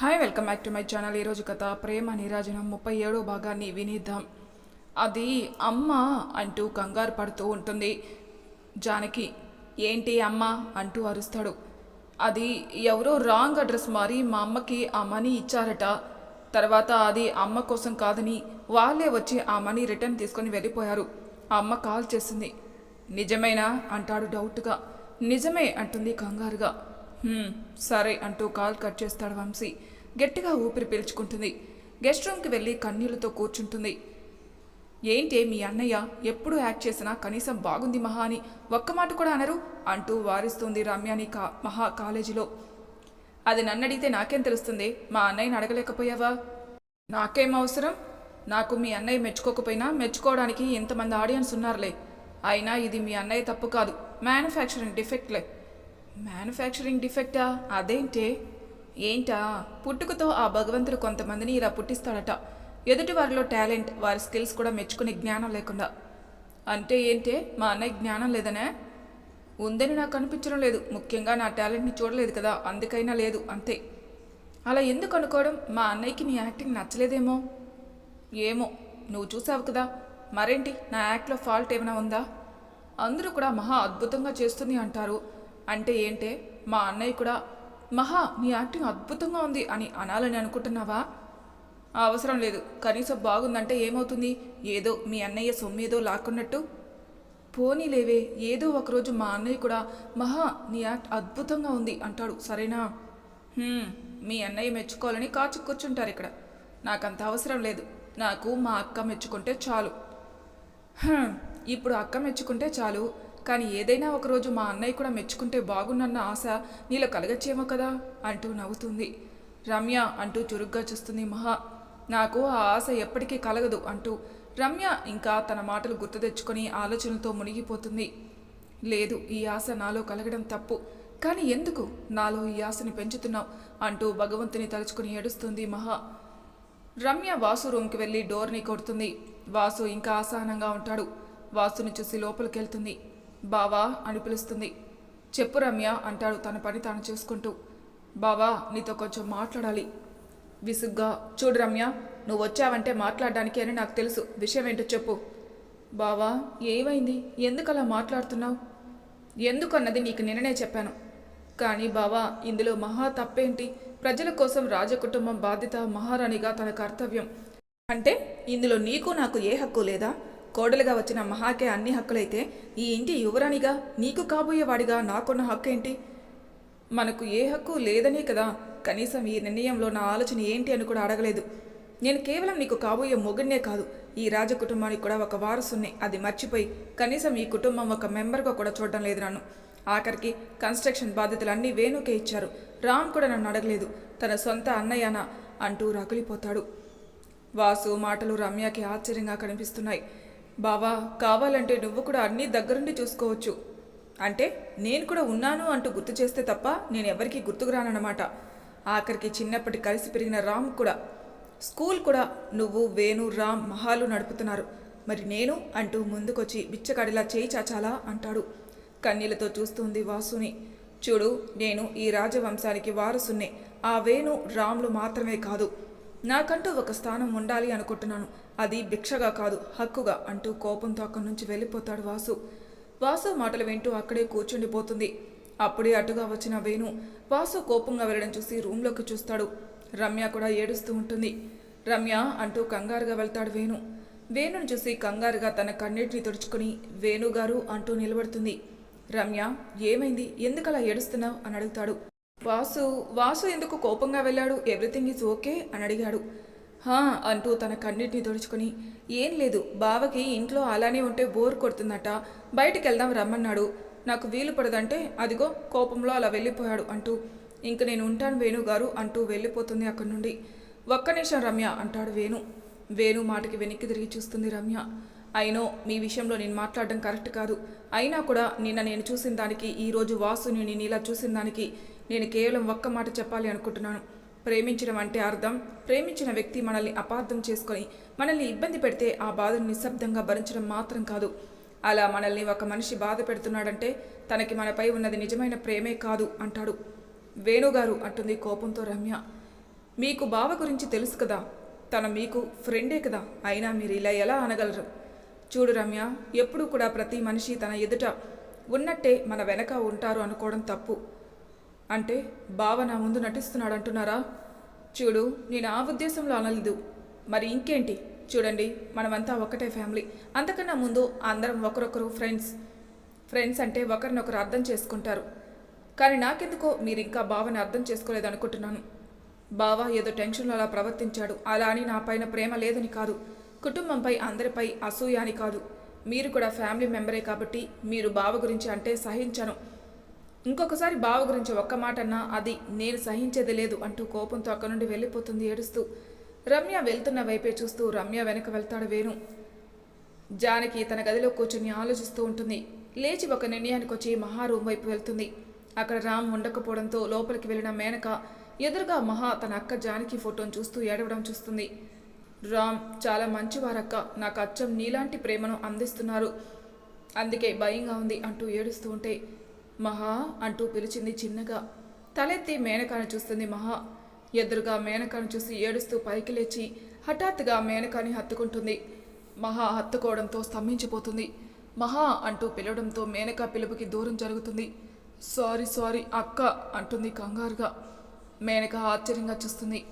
Hi welcome back to my channel ఈరోజు కథ ప్రేమ నీరాజనం ముప్పై ఏడో భాగాన్ని వినిద్దాం. అది అమ్మ అంటూ కంగారు పడుతూ ఉంటుంది. జానకి ఏంటి అమ్మ? అంటూ అరుస్తాడు. అది ఎవరో రాంగ్ అడ్రస్ మారి మా అమ్మకి ఆ మనీ ఇచ్చారట. తర్వాత అది అమ్మ కోసం కాదని వాళ్ళే వచ్చి ఆ మనీ రిటర్న్ తీసుకొని వెళ్ళిపోయారు. ఆ అమ్మ కాల్ చేసింది. నిజమేనా? అంటాడు డౌట్గా. నిజమే అంటుంది కంగారుగా. సరే అంటూ కాల్ కట్ చేస్తాడు వంశీ. గట్టిగా ఊపిరి పీల్చుకుంటుంది. గెస్ట్ రూమ్కి వెళ్ళి కన్నీళ్ళతో కూర్చుంటుంది. ఏంటి మీ అన్నయ్య ఎప్పుడు యాక్ట్ చేసినా కనీసం బాగుంది మహా అని ఒక్క మాట కూడా అనరు అంటూ వారిస్తుంది రమ్యాని కా మహా కాలేజీలో. అది నన్ను అడిగితే నాకేం తెలుస్తుంది? మా అన్నయ్యని అడగలేకపోయావా? నాకేం అవసరం? నాకు మీ అన్నయ్య మెచ్చుకోకపోయినా మెచ్చుకోవడానికి ఇంతమంది ఆడియన్స్ ఉన్నారులే. అయినా ఇది మీ అన్నయ్య తప్పు కాదు. మ్యానుఫ్యాక్చరింగ్ డిఫెక్ట్లే. మ్యానుఫ్యాక్చరింగ్ డిఫెక్టా అదేంటే? ఏంటా? పుట్టుకతో ఆ భగవంతుడు కొంతమందిని ఇలా పుట్టిస్తాడట. ఎదుటి వారిలో టాలెంట్ వారి స్కిల్స్ కూడా మెచ్చుకునే జ్ఞానం లేకుండా. అంటే ఏంటే? మా అన్నయ్య జ్ఞానం లేదనే? ఉందని నాకు అనిపించడం లేదు. ముఖ్యంగా నా టాలెంట్ని చూడలేదు కదా. అందుకైనా లేదు. అంతే. అలా ఎందుకు అనుకోవడం? మా అన్నయ్యకి నీ యాక్టింగ్ నచ్చలేదేమో? ఏమో? నువ్వు చూసావు కదా. మరేంటి? నా యాక్ట్లో ఫాల్ట్ ఏమైనా ఉందా? అందరూ కూడా మహా అద్భుతంగా చేస్తుంది అంటారు. అంటే ఏంటే మా అన్నయ్య కూడా మహా నీ యాక్టింగ్ అద్భుతంగా ఉంది అని అనాలని అనుకుంటున్నావా? అవసరం లేదు. కనీసం బాగుందంటే ఏమవుతుంది? ఏదో మీ అన్నయ్య సొమ్మేదో లాక్కున్నట్టు. పోనీలేవే ఏదో ఒకరోజు మా అన్నయ్య కూడా మహా నీ యాక్ట్ అద్భుతంగా ఉంది అంటాడు. సరేనా? మీ అన్నయ్య మెచ్చుకోవాలని కాచు కూర్చుంటారు ఇక్కడ. నాకంత అవసరం లేదు. నాకు మా అక్క మెచ్చుకుంటే చాలు. ఇప్పుడు అక్క మెచ్చుకుంటే చాలు. కానీ ఏదైనా ఒకరోజు మా అన్నయ్య కూడా మెచ్చుకుంటే బాగున్నన్న ఆశ నీలో కలగచ్చేమో కదా అంటూ నవ్వుతుంది. రమ్య అంటూ చురుగ్గా చూస్తుంది మహా. నాకు ఆ ఆశ ఎప్పటికీ కలగదు అంటూ రమ్య ఇంకా తన మాటలు గుర్తు తెచ్చుకొని ఆలోచనలతో మునిగిపోతుంది. లేదు ఈ ఆశ నాలో కలగడం తప్పు. కానీ ఎందుకు నాలో ఈ ఆశని పెంచుతున్నావు అంటూ భగవంతుని తలుచుకుని ఏడుస్తుంది మహా. రమ్య వాసు రూమ్కి వెళ్ళి డోర్ని కొడుతుంది. వాసు ఇంకా అసహనంగా ఉంటాడు. వాసుని చూసి లోపలికెళ్తుంది. బావా అని పిలుస్తుంది. చెప్పు రమ్య అంటాడు తన పని తాను చేసుకుంటూ. బావా నీతో కొంచెం మాట్లాడాలి. విసుగ్గా చూడు రమ్య నువ్వు వచ్చావంటే మాట్లాడడానికి అని నాకు తెలుసు. విషయం ఏంటో చెప్పు. బావా ఏమైంది? ఎందుకు అలా మాట్లాడుతున్నావు? ఎందుకన్నది నీకు నిన్ననే చెప్పాను. కానీ బావా ఇందులో మహా తప్పేంటి? ప్రజల కోసం రాజకుటుంబం బాధ్యత మహారాణిగా తన కర్తవ్యం. అంటే ఇందులో నీకు నాకు ఏ హక్కు లేదా? కోడలుగా వచ్చిన మహాకే అన్ని హక్కులైతే ఈ ఇంటి యువరాణిగా నీకు కాబోయేవాడిగా నాకున్న హక్కు ఏంటి? మనకు ఏ హక్కు లేదనే కదా. కనీసం ఈ నిర్ణయంలో నా ఆలోచన ఏంటి అని కూడా అడగలేదు. నేను కేవలం నీకు కాబోయే మొగుడినే కాదు. ఈ రాజకుటుంబానికి కూడా ఒక వారసుని అది మర్చిపోయి కనీసం ఈ కుటుంబం ఒక మెంబర్గా కూడా చూడడం లేదు నన్ను. ఆఖరికి కన్స్ట్రక్షన్ బాధ్యతలు అన్నీ వేణుకే ఇచ్చారు. రామ్ కూడా నన్ను అడగలేదు. తన సొంత అన్నయ్యనా అంటూ రగిలిపోతాడు వాసు మాటలు రమ్యకి ఆశ్చర్యంగా కనిపిస్తున్నాయి. బావా కావాలంటే నువ్వు కూడా అన్నీ దగ్గరుండి చూసుకోవచ్చు. అంటే నేను కూడా ఉన్నాను అంటూ గుర్తు చేస్తే తప్ప నేను ఎవరికీ గుర్తుకు రానన్నమాట. ఆఖరికి చిన్నప్పటి కలిసి పెరిగిన రామ్ కూడా. స్కూల్ కూడా నువ్వు వేణు రామ్ మహాలు నడుపుతున్నారు. మరి నేను అంటూ ముందుకొచ్చి బిచ్చగాడిలా చేయి చాచాలా అంటాడు. కన్నీళ్ళతో చూస్తుంది వాసుని. చూడు నేను ఈ రాజవంశానికి వారసున్నే ఆ వేణు రామ్లు మాత్రమే కాదు. నాకంటూ ఒక స్థానం ఉండాలి అనుకుంటున్నాను. అది భిక్షగా కాదు హక్కుగా అంటూ కోపంతో అక్కడి నుంచి వెళ్ళిపోతాడు వాసు. వాసు మాటలు వింటూ అక్కడే కూర్చుండిపోతుంది. అప్పుడే అటుగా వచ్చిన వేణు వాసు కోపంగా వెళ్ళడం చూసి రూమ్లోకి చూస్తాడు. రమ్య కూడా ఏడుస్తూ ఉంటుంది. రమ్య అంటూ కంగారుగా వెళ్తాడు వేణు. వేణుని చూసి కంగారుగా తన కన్నీటిని తుడుచుకుని వేణుగారు అంటూ నిలబడుతుంది. రమ్య ఏమైంది? ఎందుకలా ఏడుస్తున్నావు? అని అడుగుతాడు. వాసు వాసు ఎందుకు కోపంగా వెళ్ళాడు? Everything is okay? అని అడిగాడు. హా అంటూ తన కన్నిటిని తుడుచుకుని ఏం లేదు బావకి ఇంట్లో అలానే ఉంటే బోర్ కొడుతుందట బయటికి వెళ్దాం రమ్మన్నాడు. నాకు వీలు పడదంటే అదిగో కోపంలో అలా వెళ్ళిపోయాడు అంటూ ఇంక నేను ఉంటాను వేణు గారు అంటూ వెళ్ళిపోతుంది అక్కడి నుండి. ఒక్క నిమిషం రమ్య అంటాడు వేణు. వేణు మాటకి వెనక్కి తిరిగి చూస్తుంది రమ్య. అయినో మీ విషయంలో నేను మాట్లాడడం కరెక్ట్ కాదు. అయినా కూడా నిన్న నేను చూసిన దానికి ఈరోజు వాసుని నేను ఇలా చూసిన దానికి నేను కేవలం ఒక్క మాట చెప్పాలి అనుకుంటున్నాను. ప్రేమించడం అంటే అర్థం. ప్రేమించిన వ్యక్తి మనల్ని అపార్థం చేసుకొని మనల్ని ఇబ్బంది పెడితే ఆ బాధను నిశ్శబ్దంగా భరించడం మాత్రం కాదు. అలా మనల్ని ఒక మనిషి బాధ పెడుతున్నాడంటే తనకి మనపై ఉన్నది నిజమైన ప్రేమే కాదు అంటాడు. వేణుగారు అంటుంది కోపంతో రమ్య. మీకు బావ గురించి తెలుసు కదా. తన మీకు ఫ్రెండే కదా. అయినా మీరు ఇలా ఎలా అనగలరు? చూడు రమ్య ఎప్పుడూ కూడా ప్రతి మనిషి తన ఎదుట ఉన్నట్టే మన వెనక ఉంటారు అనుకోవడం తప్పు. అంటే బావ నా ముందు నటిస్తున్నాడు అంటున్నారా చూడు నేను ఆ ఉద్దేశంలో అనలేదు. మరి ఇంకేంటి? చూడండి మనమంతా ఒకటే ఫ్యామిలీ. అంతకన్నా ముందు అందరం ఒకరొకరు ఫ్రెండ్స్. ఫ్రెండ్స్ అంటే ఒకరినొకరు అర్థం చేసుకుంటారు. కానీ నాకెందుకో మీరు ఇంకా బావని అర్థం చేసుకోలేదు అనుకుంటున్నాను బావ ఏదో టెన్షన్లో అలా ప్రవర్తించాడు. అలా అని నా పైన ప్రేమ లేదని కాదు. కుటుంబంపై అందరిపై అసూయ అని కాదు. మీరు కూడా ఫ్యామిలీ మెంబరే కాబట్టి మీరు బావ గురించి అంటే సహించను. ఇంకొకసారి బావ గురించి ఒక్క మాట అన్నా అది నేను సహించేది లేదు అంటూ కోపంతో అక్కడి నుండి వెళ్ళిపోతుంది ఏడుస్తూ. రమ్య వెళ్తున్న వైపే చూస్తూ రమ్య వెనక వెళ్తాడు వేణు. జానకి తన గదిలో కూర్చుని ఆలోచిస్తూ ఉంటుంది. లేచి ఒక నిర్ణయానికి వచ్చి మహా రూమ్ వైపు వెళ్తుంది. అక్కడ రామ్ ఉండకపోవడంతో లోపలికి వెళ్ళిన మేనక ఎదురుగా మహా తన అక్క జానకి ఫోటోను చూస్తూ ఏడవడం చూస్తుంది. రామ్ చాలా మంచివారక్క నాకు అచ్చం నీలాంటి ప్రేమను అందిస్తున్నారు. అందుకే భయంగా ఉంది అంటూ ఏడుస్తూ ఉంటే మహా అంటూ పిలిచింది చిన్నగా. తలెత్తి మేనకాను చూస్తుంది మహా. ఎదురుగా మేనకాను చూసి ఏడుస్తూ పైకి లేచి హఠాత్తుగా మేనకాని హత్తుకుంటుంది. మహా హత్తుకోవడంతో స్తంభించిపోతుంది. మహా అంటూ పిలవడంతో మేనక పిలుపుకి దూరం జరుగుతుంది. సారీ సారీ అక్క అంటుంది కంగారుగా. మేనక ఆశ్చర్యంగా చూస్తుంది.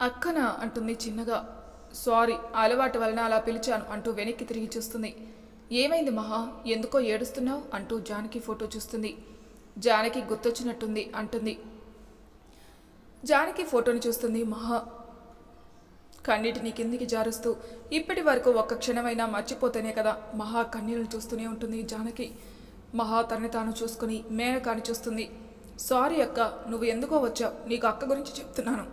అక్కన అంటుంది చిన్నగా. సారీ అలవాటు వలన అలా పిలిచాను అంటూ వెనక్కి తిరిగి చూస్తుంది. ఏమైంది మహా? ఎందుకో ఏడుస్తున్నావు? అంటూ జానకి ఫోటో చూస్తుంది. జానకి గుర్తొచ్చినట్టుంది అంటుంది. జానకి ఫోటోని చూస్తుంది మహా. కన్నీటిని కిందికి జారుస్తూ ఇప్పటి వరకు ఒక్క క్షణమైనా మర్చిపోతేనే కదా మహా కన్నీళ్ళు చూస్తూనే ఉంటుంది జానకి. మహా తనని తాను చూసుకుని మేనకాని చూస్తుంది. సారీ అక్క నువ్వు ఎందుకో వచ్చావు? నీకు అక్క గురించి చెప్తున్నాను.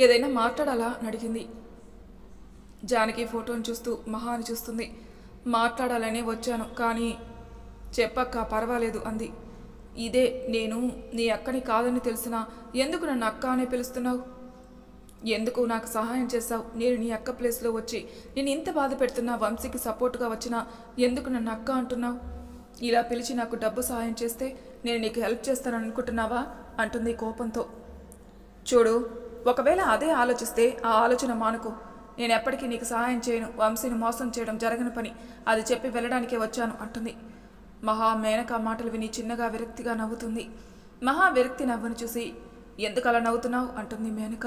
ఏదైనా మాట్లాడాలా? అని అడిగింది. జానకి ఫోటోని చూస్తూ మహాని చూస్తుంది. మాట్లాడాలనే వచ్చాను కానీ చెప్పక్క పర్వాలేదు అంది. ఇదే నేను నీ అక్కని కాదని తెలిసినా ఎందుకు నన్ను అక్క అనే పిలుస్తున్నావు? ఎందుకు నాకు సహాయం చేశావు? నేను నీ అక్క ప్లేస్లో వచ్చి నేను ఇంత బాధ పెడుతున్నా వంశీకి సపోర్ట్గా వచ్చినా ఎందుకు నన్ను అక్క అంటున్నావు? ఇలా పిలిచి నాకు డబ్బు సహాయం చేస్తే నేను నీకు హెల్ప్ చేస్తానని అనుకుంటున్నావా అంటుంది కోపంతో. చూడు ఒకవేళ అదే ఆలోచిస్తే ఆ ఆలోచన మానుకో. నేను ఎప్పటికీ నీకు సహాయం చేయను వంశీని మోసం చేయడం జరగని పని. అది చెప్పి వెళ్ళడానికే వచ్చాను అంటుంది. మహా మేనక మాటలు విని చిన్నగా విరక్తిగా నవ్వుతుంది. మహా విరక్తి నవ్వును చూసి ఎందుకు అలా నవ్వుతున్నావు? అంటుంది మేనక.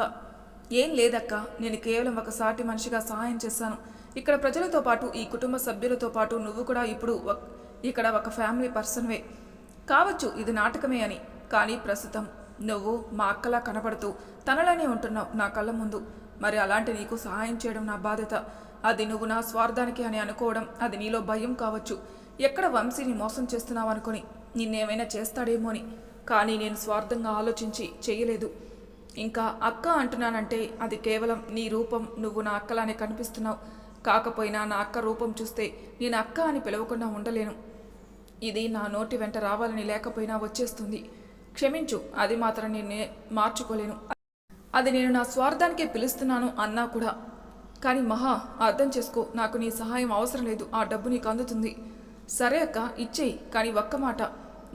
ఏం లేదక్క నేను కేవలం ఒక సాటి మనిషిగా సహాయం చేశాను. ఇక్కడ ప్రజలతో పాటు ఈ కుటుంబ సభ్యులతో పాటు నువ్వు కూడా ఇప్పుడు ఇక్కడ ఒక ఫ్యామిలీ పర్సన్వే. కావచ్చు ఇది నాటకమే అని కానీ ప్రస్తుతం నువ్వు మా అక్కలా కనబడుతూ తనలోనే ఉంటున్నావు నా కళ్ళ ముందు. మరి అలాంటి నీకు సహాయం చేయడం నా బాధ్యత. అది నువ్వు నా స్వార్థానికి అని అనుకోవడం అది నీలో భయం కావచ్చు. ఎక్కడ వంశీని మోసం చేస్తున్నావు అనుకొని నిన్నేమైనా చేస్తాడేమో అని. కానీ నేను స్వార్థంగా ఆలోచించి చేయలేదు. ఇంకా అక్క అంటున్నానంటే అది కేవలం నీ రూపం నువ్వు నా అక్కలానే కనిపిస్తున్నావు. కాకపోయినా నా అక్క రూపం చూస్తే నేను అక్క అని పిలవకుండా ఉండలేను. ఇది నా నోటి వెంట రావాలని లేకపోయినా వచ్చేస్తుంది. క్షమించు అది మాత్రం నేను మార్చుకోలేను. అది నేను నా స్వార్థానికే పిలుస్తున్నాను అన్నా కూడా. కానీ మహా అర్థం చేసుకో నాకు నీ సహాయం అవసరం లేదు. ఆ డబ్బు నీకు అందుతుంది. సరే అక్క ఇచ్చేయి కానీ ఒక్క మాట.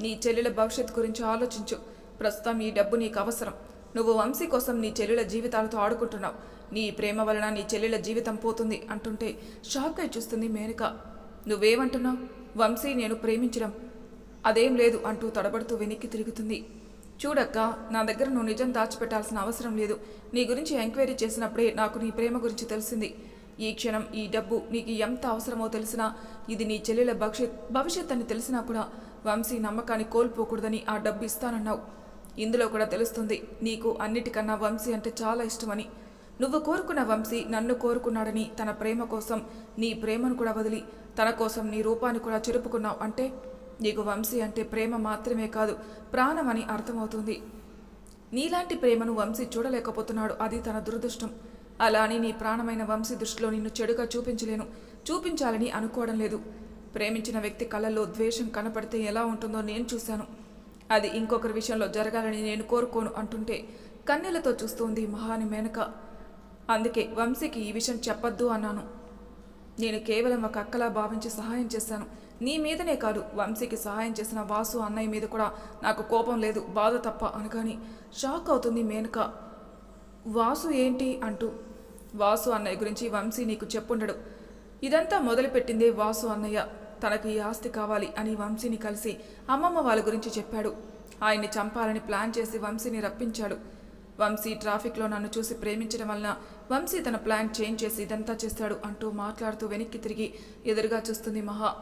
నీ చెల్లెల భవిష్యత్తు గురించి ఆలోచించు. ప్రస్తుతం ఈ డబ్బు నీకు అవసరం. నువ్వు వంశీ కోసం నీ చెల్లెల జీవితాలతో ఆడుకుంటున్నావు. నీ ప్రేమ వలన నీ చెల్లెల జీవితం పోతుంది అంటుంటే షాక్ అయి చూస్తుంది మేనక. నువ్వేమంటున్నావు? వంశీ నేను ప్రేమించడం. అదేం లేదు అంటూ తడబడుతూ వెనక్కి తిరుగుతుంది. చూడక్క నా దగ్గర నువ్వు నిజం దాచిపెట్టాల్సిన అవసరం లేదు. నీ గురించి ఎంక్వైరీ చేసినప్పుడే నాకు నీ ప్రేమ గురించి తెలిసింది. ఈ క్షణం ఈ డబ్బు నీకు ఎంత అవసరమో తెలిసినా ఇది నీ చెల్లెల భవిష్యత్ భవిష్యత్ అని తెలిసినా కూడా వంశీ నమ్మకాన్ని కోల్పోకూడదని ఆ డబ్బు ఇస్తానన్నావు. ఇందులో కూడా తెలుస్తుంది నీకు అన్నిటికన్నా వంశీ అంటే చాలా ఇష్టమని. నువ్వు కోరుకున్న వంశీ నన్ను కోరుకున్నాడని తన ప్రేమ కోసం నీ ప్రేమను కూడా వదిలి తన కోసం నీ రూపాన్ని కూడా చెరుపుకున్నావు అంటే నీకు వంశీ అంటే ప్రేమ మాత్రమే కాదు ప్రాణమని అర్థమవుతుంది. నీలాంటి ప్రేమను వంశీ చూడలేకపోతున్నాడు అది తన దురదృష్టం. అలా అని నీ ప్రాణమైన వంశీ దృష్టిలో నిన్ను చెడుగా చూపించలేను చూపించాలని అనుకోవడం లేదు. ప్రేమించిన వ్యక్తి కళ్ళల్లో ద్వేషం కనపడితే ఎలా ఉంటుందో నేను చూశాను. అది ఇంకొకరి విషయంలో జరగాలని నేను కోరుకోను అంటుంటే కన్నెలతో చూస్తుంది మహాని మేనక. అందుకే వంశీకి ఈ విషయం చెప్పొద్దు అన్నాను. నేను కేవలం ఒక అక్కలా భావించి సహాయం చేశాను. నీ మీదనే కాదు వంశీకి సహాయం చేసిన వాసు అన్నయ్య మీద కూడా నాకు కోపం లేదు బాధ తప్ప అనగాని షాక్ అవుతుంది మేనక. వాసు ఏంటి అంటూ. వాసు అన్నయ్య గురించి వంశీ నీకు చెప్పుండడు. ఇదంతా మొదలుపెట్టిందే వాసు అన్నయ్య. తనకు ఈ ఆస్తి కావాలి అని వంశీని కలిసి అమ్మమ్మ వాళ్ళ గురించి చెప్పాడు. ఆయన్ని చంపాలని ప్లాన్ చేసి వంశీని రప్పించాడు. వంశీ ట్రాఫిక్లో నన్ను చూసి ప్రేమించడం వలన వంశీ తన ప్లాన్ చేంజ్ చేసి ఇదంతా చేస్తాడు అంటూ మాట్లాడుతూ వెనక్కి తిరిగి ఎదురుగా చూస్తుంది మహా.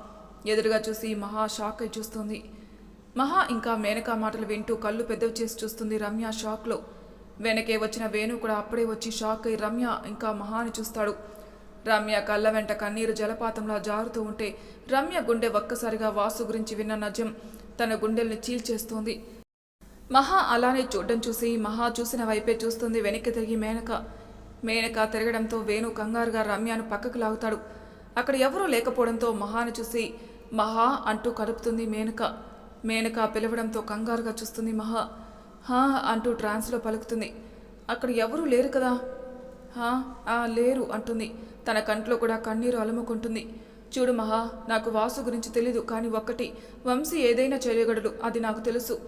ఎదురుగా చూసి మహా షాక్ అయి చూస్తుంది. మహా ఇంకా మేనకా మాటలు వింటూ కళ్ళు పెద్దవి చేసి చూస్తుంది రమ్య షాక్లో. వెనకే వచ్చిన వేణు కూడా అప్పుడే వచ్చి షాక్ అయి రమ్య ఇంకా మహాని చూస్తాడు. రమ్య కళ్ళ వెంట కన్నీరు జలపాతంలా జారుతూ ఉంటే రమ్య గుండె ఒక్కసారిగా వాసు గురించి విన్న నజం తన గుండెల్ని చీల్చేస్తోంది. మహా అలానే చూడడం చూసి మహా చూసిన వైపే చూస్తుంది వెనక్కి తిరిగి మేనక. మేనక తిరగడంతో వేణు కంగారుగా రమ్యను పక్కకు లాగుతాడు. అక్కడ ఎవరూ లేకపోవడంతో మహాను చూసి మహా అంటూ కలుపుతుంది మేనక. మేనక పిలవడంతో కంగారుగా చూస్తుంది మహా. హా అంటూ ట్రాన్స్లో పలుకుతుంది. అక్కడ ఎవరూ లేరు కదా? హా ఆ లేరు అంటుంది. తన కంట్లో కూడా కన్నీరు అలముకుంటుంది. చూడు మహా నాకు వాసు గురించి తెలీదు కానీ ఒక్కటి. వంశీ ఏదైనా చేయగలడు అది నాకు తెలుసు.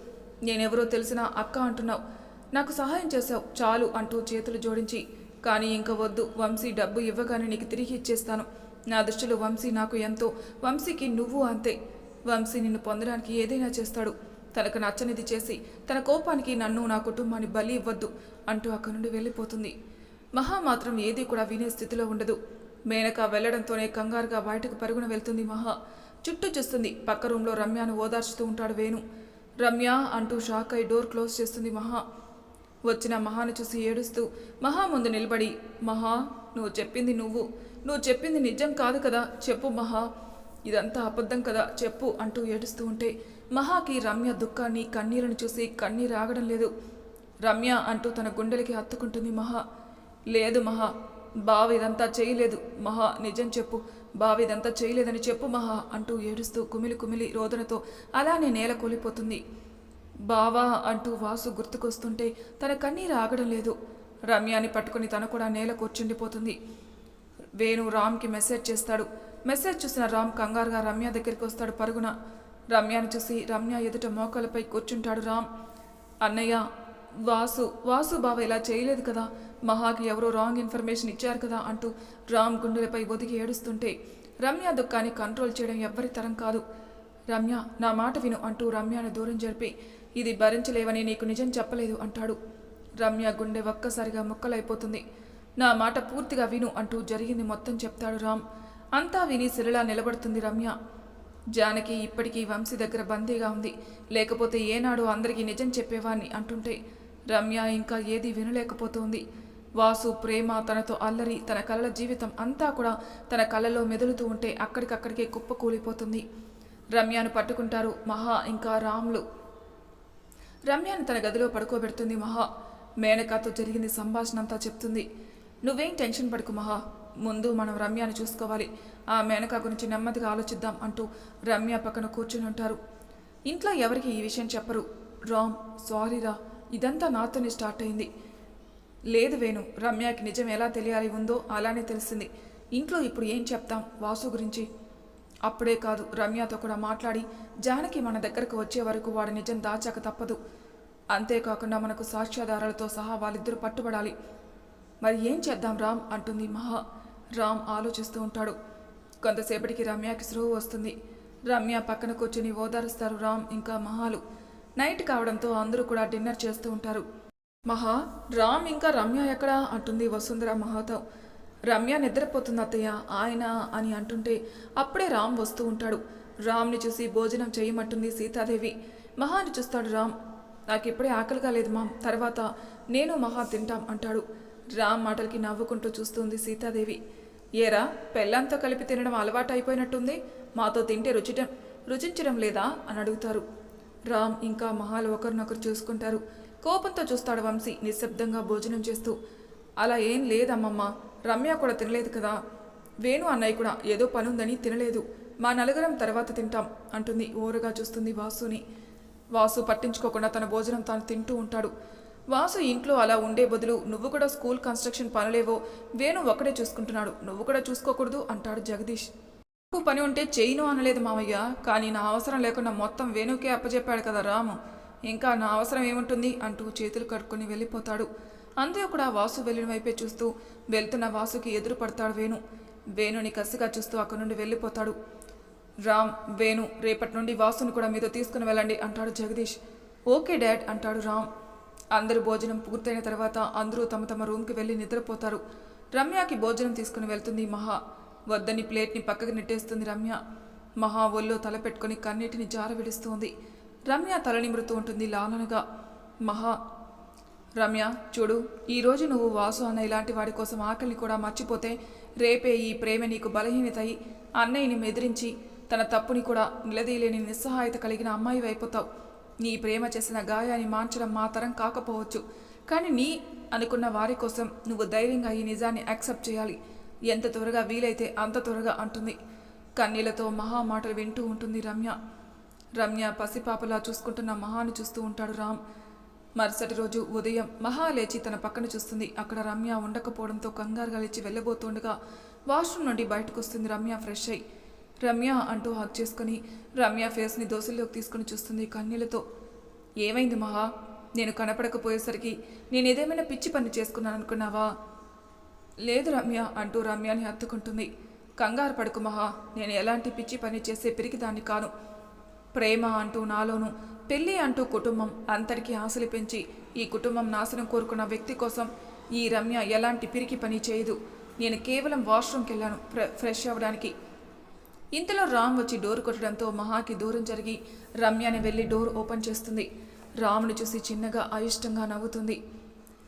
నేనెవరో తెలిసినా అక్క అంటున్నావు. నాకు సహాయం చేశావు చాలు అంటూ చేతులు జోడించి. కానీ ఇంక వద్దు వంశీ డబ్బు ఇవ్వగానే నీకు తిరిగి ఇచ్చేస్తాను. నా దృష్టిలో వంశీ నాకు ఎంతో వంశీకి నువ్వు అంతే. వంశీ నిన్ను పొందడానికి ఏదైనా చేస్తాడు. తనకు నచ్చనిది చేసి తన కోపానికి నన్ను నా కుటుంబాన్ని బలి ఇవ్వద్దు అంటూ అక్కడి నుండి వెళ్ళిపోతుంది. మహా మాత్రం ఏదీ కూడా వినే స్థితిలో ఉండదు. మేనక వెళ్ళడంతోనే కంగారుగా బయటకు పరుగున వెళ్తుంది మహా. చుట్టూ చూస్తుంది. పక్క రూంలో రమ్యను ఓదార్చుతూ ఉంటాడు వేణు. రమ్య అంటూ షాక్ అయి డోర్ క్లోజ్ చేస్తుంది మహా. వచ్చిన మహాను చూసి ఏడుస్తూ మహా ముందు నిలబడి మహా నువ్వు చెప్పింది నువ్వు. నువ్వు చెప్పింది నిజం కాదు కదా? చెప్పు మహా. ఇదంతా అబద్ధం కదా? చెప్పు అంటూ ఏడుస్తూ ఉంటే మహాకి రమ్య దుఃఖాన్ని కన్నీరుని చూసి కన్నీరు ఆగడం లేదు. రమ్య అంటూ తన గుండెలకి హత్తుకుంటుంది మహా. లేదు మహా బావ ఇదంతా చేయలేదు. మహా నిజం చెప్పు. బావ ఇదంతా చేయలేదని చెప్పు మహా అంటూ ఏడుస్తూ కుమిలి కుమిలి రోదనతో అలానే నేల కూలిపోతుంది. బావా అంటూ వాసు గుర్తుకొస్తుంటే తన కన్నీరు ఆగడం లేదు. రమ్యాని పట్టుకుని తన కూడా నేల కూర్చుండిపోతుంది. వేణు రామ్కి మెసేజ్ చేస్తాడు. మెసేజ్ చూసిన రామ్ కంగారుగా రమ్య దగ్గరికి వస్తాడు పరుగున. రమ్యను చూసి రమ్య ఎదుట మోకాలపై కూర్చుంటాడు రామ్. అన్నయ్య వాసు వాసు బావ ఇలా చేయలేదు కదా. మహాకి ఎవరో రాంగ్ ఇన్ఫర్మేషన్ ఇచ్చారు కదా అంటూ రామ్ గుండెలపై ఒదిగి ఏడుస్తుంటే రమ్య దుఃఖాన్ని కంట్రోల్ చేయడం ఎవ్వరి తరం కాదు. రమ్య నా మాట విను అంటూ రమ్యను దూరం జరిపి ఇది భరించలేవని నీకు నిజం చెప్పలేదు అంటాడు. రమ్య గుండె ఒక్కసారిగా ముక్కలైపోతుంది. నా మాట పూర్తిగా విను అంటూ జరిగింది మొత్తం చెప్తాడు రామ్. అంతా విని సిరలా నిలబడుతుంది రమ్య. జానకి ఇప్పటికీ వంశీ దగ్గర బందీగా ఉంది. లేకపోతే ఏనాడు అందరికీ నిజం చెప్పేవాణ్ణి అంటుంటే రమ్య ఇంకా ఏది వినలేకపోతుంది. వాసు ప్రేమ తనతో అల్లరి తన కళల జీవితం అంతా కూడా తన కళ్ళలో మెదులుతూ ఉంటే అక్కడికక్కడికే కుప్పకూలిపోతుంది రమ్యను పట్టుకుంటారు మహా ఇంకా రాములు. రమ్యను తన గదిలో పడుకోబెడుతుంది మహా. మేనకాతో జరిగింది సంభాషణ అంతా చెప్తుంది. నువ్వేం టెన్షన్ పడుకు మహా. ముందు మనం రమ్యను చూసుకోవాలి. ఆ మేనక గురించి నెమ్మదిగా ఆలోచిద్దాం అంటూ రమ్య పక్కన కూర్చుని ఉంటారు. ఇంట్లో ఎవరికి ఈ విషయం చెప్పరు. రామ్ సారీరా ఇదంతా నాతోనే స్టార్ట్ అయింది. లేదు వేణు రమ్యకి నిజం ఎలా తెలియాలి ఉందో అలానే తెలిసింది. ఇంట్లో ఇప్పుడు ఏం చెప్తాం వాసు గురించి? అప్పుడే కాదు రమ్యతో కూడా మాట్లాడి జానకి మన దగ్గరకు వచ్చే వరకు వాడు నిజం దాచాక తప్పదు. అంతేకాకుండా మనకు సాక్ష్యాధారాలతో సహా వాళ్ళిద్దరూ పట్టుబడాలి. మరి ఏం చేద్దాం రామ్? అంటుంది మహా. రామ్ ఆలోచిస్తూ ఉంటాడు. కొంతసేపటికి రమ్యకి స్రోవ్ వస్తుంది. రమ్య పక్కన కూర్చుని ఓదారుస్తారు రామ్ ఇంకా మహాలు. నైట్ కావడంతో అందరూ కూడా డిన్నర్ చేస్తూ ఉంటారు. మహా రామ్ ఇంకా రమ్య ఎక్కడా? అంటుంది వసుంధర మహాతో. రమ్య నిద్రపోతుంది అత్తయ్య. ఆయన అని అంటుంటే అప్పుడే రామ్ వస్తూ ఉంటాడు. రామ్ని చూసి భోజనం చేయమంటుంది సీతాదేవి. మహాని చూస్తాడు రామ్. నాకు ఇప్పుడే ఆకలిగా లేదు మామ్. తర్వాత నేను మహా తింటాం అంటాడు. రామ్ మాటలకి నవ్వుకుంటూ చూస్తుంది సీతాదేవి. ఏరా పెళ్ళంతో కలిపి తినడం అలవాటు అయిపోయినట్టుంది. మాతో తింటే రుచిటం రుచించడం లేదా? అని అడుగుతారు. రామ్ ఇంకా మహాలు ఒకరినొకరు చూసుకుంటారు. కోపంతో చూస్తాడు వంశీ నిశ్శబ్దంగా భోజనం చేస్తూ. అలా ఏం లేదమ్మమ్మ రమ్య కూడా తినలేదు కదా. వేణు అన్నయ్య కూడా ఏదో పనుందని తినలేదు. మా నలుగురం తర్వాత తింటాం అంటుంది ఓరగా చూస్తుంది వాసుని. వాసు పట్టించుకోకుండా తన భోజనం తాను తింటూ ఉంటాడు. వాసు ఇంట్లో అలా ఉండే బదులు నువ్వు కూడా స్కూల్ కన్స్ట్రక్షన్ పనులేవో వేణు ఒక్కడే చూసుకుంటున్నాడు. నువ్వు కూడా చూసుకోకూడదు అంటాడు జగదీష్. నాకు పని ఉంటే చేయను అనలేదు మామయ్య. కానీ నా అవసరం లేకుండా మొత్తం వేణుకే అప్పచెప్పాడు కదా రాము. ఇంకా నా అవసరం ఏముంటుంది అంటూ చేతులు కట్టుకుని వెళ్ళిపోతాడు. అంతే కూడా వాసు వెళ్ళిన వైపే చూస్తూ వెళ్తున్న వాసుకి ఎదురు పడతాడు వేణు. వేణుని కసిగా చూస్తూ అక్కడి నుండి వెళ్ళిపోతాడు. రామ్ వేణు రేపటి నుండి వాసుని కూడా మీతో తీసుకుని వెళ్ళండి అంటాడు జగదీష్. ఓకే డాడ్ అంటాడు రామ్. అందరూ భోజనం పూర్తయిన తర్వాత అందరూ తమ తమ రూమ్కి వెళ్ళి నిద్రపోతారు. రమ్యకి భోజనం తీసుకుని వెళ్తుంది మహా. వద్దని ప్లేట్ని పక్కకి నెట్టేస్తుంది రమ్య. మహా ఒళ్ళో తల పెట్టుకుని కన్నీటిని జార విడుస్తుంది. రమ్య తల నిమురుతూ ఉంటుంది లాలనగా. మహా. రమ్య చూడు ఈరోజు నువ్వు వాసు అన్న ఇలాంటి వాడి కోసం ఆకలిని కూడా మర్చిపోతే రేపే ఈ ప్రేమ నీకు బలహీనత అయి అన్నయ్యని మెదిరించి తన తప్పుని కూడా నిలదీయలేని నిస్సహాయత కలిగిన అమ్మాయి అయిపోతావు నీ ప్రేమ చేసిన గాయాన్ని మాంచడం మా తరం కాకపోవచ్చు. కానీ నీ అనుకున్న వారి కోసం నువ్వు ధైర్యంగా ఈ నిజాన్ని యాక్సెప్ట్ చేయాలి. ఎంత త్వరగా వీలైతే అంత త్వరగా అంటుంది. కన్నీళ్ళతో మహా మాటలు వింటూ ఉంటుంది రమ్య. రమ్య పసిపాపలా చూసుకుంటున్న మహాని చూస్తూ ఉంటాడు రామ్. మరుసటి రోజు ఉదయం మహా లేచి తన పక్కన చూస్తుంది. అక్కడ రమ్య ఉండకపోవడంతో కంగారుగా లేచి వెళ్ళబోతుండగా వాష్రూమ్ నుండి బయటకు వస్తుంది రమ్య ఫ్రెష్ అయ్యి రమ్య అంటూ హక్ చేసుకుని రమ్య ఫేస్ని దోశల్లోకి తీసుకుని చూస్తుంది కన్నీళ్ళతో. ఏమైంది మహా? నేను కనపడకపోయేసరికి నేను ఏదేమైనా పిచ్చి పని చేసుకున్నాను అనుకున్నావా లేదు రమ్య అంటూ రమ్యని హత్తుకుంటుంది. కంగారు పడుకు మహా నేను ఎలాంటి పిచ్చి పని చేసే పిరికిదాన్ని కాను. ప్రేమ అంటూ నాలోను పెళ్ళి అంటూ కుటుంబం అంతటికీ ఆశలు పెంచి ఈ కుటుంబం నాశనం కోరుకున్న వ్యక్తి కోసం ఈ రమ్య ఎలాంటి పిరికి పని చేయదు. నేను కేవలం వాష్రూమ్కి వెళ్ళాను ఫ్రె ఫ్రెష్ అవ్వడానికి. ఇంతలో రామ్ వచ్చి డోర్ కొట్టడంతో మహాకి దూరం జరిగి రమ్యని వెళ్ళి డోర్ ఓపెన్ చేస్తుంది. రాముని చూసి చిన్నగా అయిష్టంగా నవ్వుతుంది.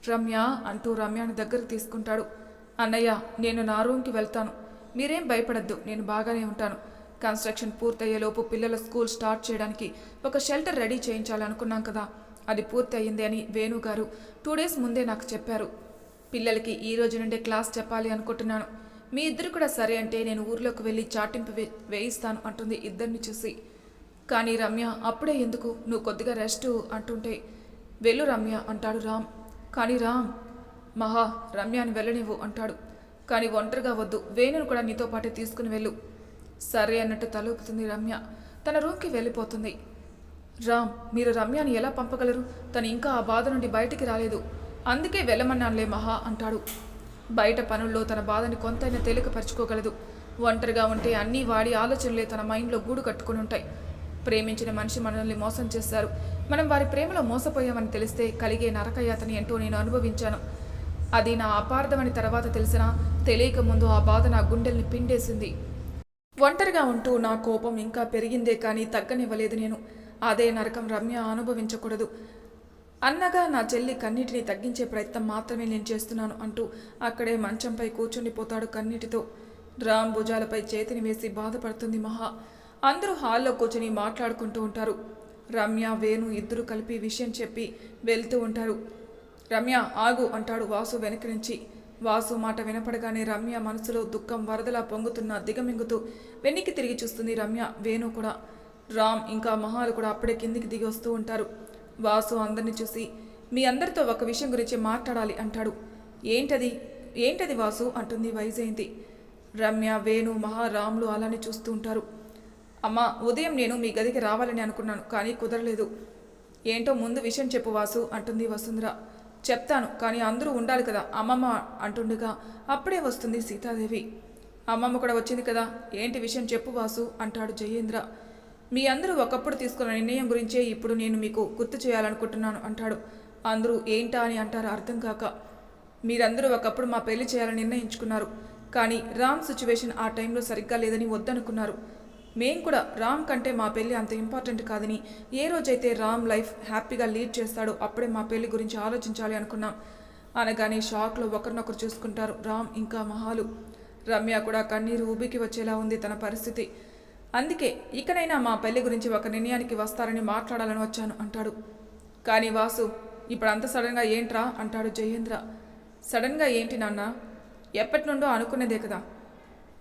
రమ్య అంటూ రమ్యని దగ్గరకు తీసుకుంటాడు. అన్నయ్య నేను నా రూమ్కి వెళ్తాను. మీరేం భయపడద్దు నేను బాగానే ఉంటాను. కన్స్ట్రక్షన్ పూర్తయ్యేలోపు పిల్లల స్కూల్ స్టార్ట్ చేయడానికి ఒక షెల్టర్ రెడీ చేయించాలనుకున్నాం కదా. అది పూర్తయింది అని వేణు గారు టూ డేస్ ముందే నాకు చెప్పారు. పిల్లలకి ఈ రోజు నుండే క్లాస్ చెప్పాలి అనుకుంటున్నాను. మీ ఇద్దరు కూడా సరే అంటే నేను ఊర్లోకి వెళ్ళి చాటింపు వే వేయిస్తాను అంటుంది ఇద్దరిని చూసి. కానీ రమ్య అప్పుడే ఎందుకు? నువ్వు కొద్దిగా రెస్ట్ అంటుంటే. వెళ్ళు రమ్య అంటాడు రామ్. కానీ రామ్ మహా రమ్యాని వెళ్ళనివ్వు అంటాడు. కానీ ఒంటరిగా వద్దు వేణును కూడా నీతో పాటే తీసుకుని వెళ్ళు. సరే అన్నట్టు తలూపుతుంది రమ్య. తన రూమ్కి వెళ్ళిపోతుంది. రామ్ మీరు రమ్యాని ఎలా పంపగలరు? తను ఇంకా ఆ బాధ నుండి బయటికి రాలేదు. అందుకే వెళ్ళమన్నానులే మహా అంటాడు. బయట పనుల్లో తన బాధని కొంతైనా తేలికపరుచుకోగలదు. ఒంటరిగా ఉంటే అన్నీ వాడి ఆలోచనలే తన మైండ్లో గూడు కట్టుకుని ఉంటాయి. ప్రేమించిన మనిషి మనల్ని మోసం చేశారు. మనం వారి ప్రేమలో మోసపోయామని తెలిస్తే కలిగే నరకయాతని ఏంటో నేను అనుభవించాను. అది నా అపార్థమని తర్వాత తెలిసినా తెలియక ముందు ఆ బాధ నా గుండెల్ని పిండేసింది. ఒంటరిగా ఉంటూ నా కోపం ఇంకా పెరిగిందే కానీ తగ్గనివ్వలేదు నేను. అదే నరకం రమ్య అనుభవించకూడదు. అన్నగా నా చెల్లి కన్నీటిని తగ్గించే ప్రయత్నం మాత్రమే నేను చేస్తున్నాను అంటూ అక్కడే మంచంపై కూర్చుండిపోతాడు కన్నీటితో. రామ్ భుజాలపై చేతిని వేసి బాధపడుతుంది మహా. అందరూ హాల్లో కూర్చొని మాట్లాడుకుంటూ ఉంటారు. రమ్య వేణు ఇద్దరు కలిపి విషయం చెప్పి వెళ్తూ ఉంటారు. రమ్య ఆగు అంటాడు వాసు వెనక నుంచి. వాసు మాట వినపడగానే రమ్య మనసులో దుఃఖం వరదలా పొంగుతున్న దిగమింగుతూ వెనక్కి తిరిగి చూస్తుంది రమ్య వేణు కూడా. రామ్ ఇంకా మహాలు కూడా అప్పుడే కిందికి దిగి వస్తూ ఉంటారు. వాసు అందరిని చూసి మీ అందరితో ఒక విషయం గురించి మాట్లాడాలి అంటాడు. ఏంటది? ఏంటది వాసు? అంటుంది వైజయంతి. రమ్య వేణు మహారాములు అలానే చూస్తూ ఉంటారు. అమ్మా ఉదయం నేను మీ గదికి రావాలని అనుకున్నాను కానీ కుదరలేదు. ఏంటో ముందు విషయం చెప్పు వాసు అంటుంది వసుంధర. చెప్తాను కానీ అందరూ ఉండాలి కదా అమ్మమ్మ అంటుండగా అప్పుడే వస్తుంది సీతాదేవి. అమ్మమ్మ కూడా వచ్చింది కదా ఏంటి విషయం చెప్పు వాసు అంటాడు జయేంద్ర. మీ అందరూ ఒకప్పుడు తీసుకున్న నిర్ణయం గురించే ఇప్పుడు నేను మీకు గుర్తు చేయాలనుకుంటున్నాను అంటాడు. అందరూ ఏంటా అని అంటారు అర్థం కాక. మీరందరూ ఒకప్పుడు మా పెళ్ళి చేయాలని నిర్ణయించుకున్నారు. కానీ రామ్ సిచ్యువేషన్ ఆ టైంలో సరిగ్గా లేదని వద్దనుకున్నారు. మేం కూడా రామ్ కంటే మా పెళ్ళి అంత ఇంపార్టెంట్ కాదని ఏ రోజైతే రామ్ లైఫ్ హ్యాపీగా లీడ్ చేస్తాడో అప్పుడే మా పెళ్ళి గురించి ఆలోచించాలి అనుకున్నాం. అనగానే షాక్లో ఒకరినొకరు చూసుకుంటారు. రామ్ ఇంకా మహాలు. రమ్య కూడా కన్నీరు ఊబికి వచ్చేలా ఉంది తన పరిస్థితి. అందుకే ఇకనైనా మా పెళ్ళి గురించి ఒక నిర్ణయానికి వస్తారని మాట్లాడాలని వచ్చాను అంటాడు. కానీ వాసు ఇప్పుడు అంత సడన్గా ఏంట్రా? అంటాడు జయేంద్ర. సడన్గా ఏంటి నాన్న? ఎప్పటి నుండో అనుకునేదే కదా.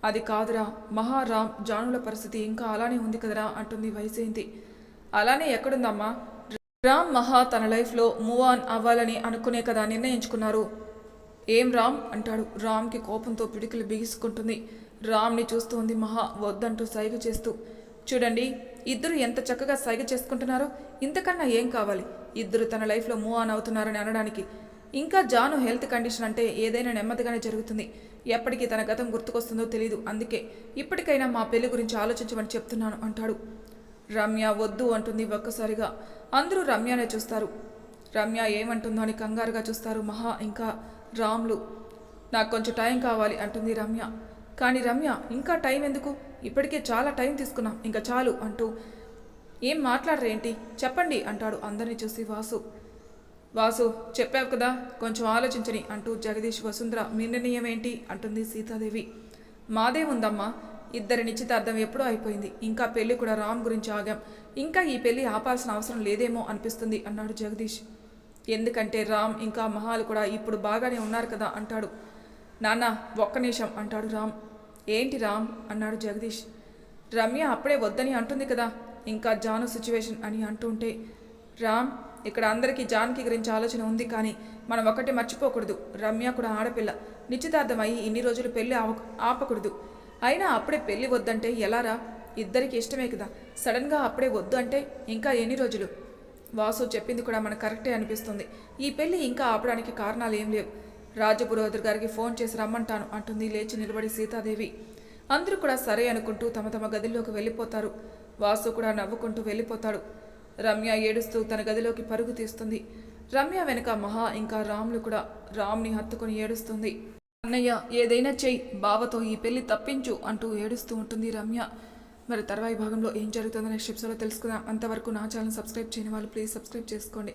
అది కాదురా మహారామ్ జానుల పరిస్థితి ఇంకా అలానే ఉంది కదరా అంటుంది వైజయంతి అలానే ఎక్కడుందమ్మా? రామ్ మహా తన లైఫ్లో మూవ్ ఆన్ అవ్వాలని అనుకునే కదా నిర్ణయించుకున్నారు. ఏం రామ్? అంటాడు. రామ్కి కోపంతో పిడికిలు బిగుసుకుంటుంది. రామ్ని చూస్తుంది మహా వద్దంటూ సైగ చేస్తూ. చూడండి ఇద్దరు ఎంత చక్కగా సైగ చేసుకుంటున్నారో ఇంతకన్నా ఏం కావాలి? ఇద్దరు తన లైఫ్లో మూవ్ ఆన్ అవుతున్నారని అనడానికి. ఇంకా జాను హెల్త్ కండిషన్ అంటే ఏదైనా నెమ్మదిగానే జరుగుతుంది. ఎప్పటికీ తన గతం గుర్తుకొస్తుందో తెలియదు అందుకే ఇప్పటికైనా మా పెళ్ళి గురించి ఆలోచించమని చెప్తున్నాను అంటాడు. రమ్య వద్దు అంటుంది ఒక్కసారిగా. అందరూ రమ్యనే చూస్తారు. రమ్య ఏమంటుందో అని కంగారుగా చూస్తారు మహా ఇంకా రామ్లు. నాకు కొంచెం టైం కావాలి అంటుంది రమ్య. కానీ రమ్య ఇంకా టైం ఎందుకు? ఇప్పటికే చాలా టైం తీసుకున్నాం. ఇంకా చాలు అంటూ ఏం మాట్లాడరేంటి? చెప్పండి అంటాడు అందరిని చూసి వాసు. వాసు చెప్పావు కదా కొంచెం ఆలోచించని అంటూ జగదీష్ వసుంధర మీ నిర్ణయం ఏంటి? అంటుంది సీతాదేవి. మాదే ఉందమ్మా ఇద్దరి నిశ్చితార్థం ఎప్పుడో అయిపోయింది. ఇంకా పెళ్ళి కూడా రామ్ గురించి ఆగాం. ఇంకా ఈ పెళ్ళి ఆపాల్సిన అవసరం లేదేమో అనిపిస్తుంది అన్నాడు జగదీష్. ఎందుకంటే రామ్ ఇంకా మహాలు కూడా ఇప్పుడు బాగానే ఉన్నారు కదా అంటాడు. నాన్న ఒక్క నిమిషం అంటాడు రామ్. ఏంటి రామ్? అన్నాడు జగదీష్. రమ్య అప్పుడే వద్దని అంటుంది కదా. ఇంకా జాను సిచ్యువేషన్ అని అంటుంటే రామ్ ఇక్కడ అందరికీ జాన్కి గురించి ఆలోచన ఉంది కానీ మనం ఒకటి మర్చిపోకూడదు. రమ్య కూడా ఆడపిల్ల. నిశ్చితార్థం అయ్యి ఇన్ని రోజులు పెళ్ళి ఆవ ఆపకూడదు. అయినా అప్పుడే పెళ్ళి వద్దంటే ఎలారా ఇద్దరికి ఇష్టమే కదా. సడన్గా అప్పుడే వద్దు అంటే ఇంకా ఎన్ని రోజులు? వాసు చెప్పింది కూడా మనకు కరెక్టే అనిపిస్తుంది. ఈ పెళ్ళి ఇంకా ఆపడానికి కారణాలు ఏం లేవు. రాజపురోహితుడు గారికి ఫోన్ చేసి రమ్మంటాను అంటుంది. లేచి నిలబడి సీతాదేవి. అందరూ కూడా సరే అనుకుంటూ తమ తమ గదిలోకి వెళ్ళిపోతారు. వాసు కూడా నవ్వుకుంటూ వెళ్ళిపోతాడు. రమ్య ఏడుస్తూ తన గదిలోకి పరుగు తీస్తుంది. రమ్య వెనుక మహా ఇంకా రాములు కూడా రామ్ని హత్తుకుని ఏడుస్తుంది. అన్నయ్య ఏదైనా చెయ్యి బావతో ఈ పెళ్ళి తప్పించు అంటూ ఏడుస్తూ ఉంటుంది రమ్య. మరి తర్వాయి భాగంలో ఏం జరుగుతుందో నెక్స్ట్ ఎపిసోడ్లో తెలుసుకుందాం. అంతవరకు నా ఛానల్ సబ్స్క్రైబ్ చేయని వాళ్ళు ప్లీజ్ సబ్స్క్రైబ్ చేసుకోండి.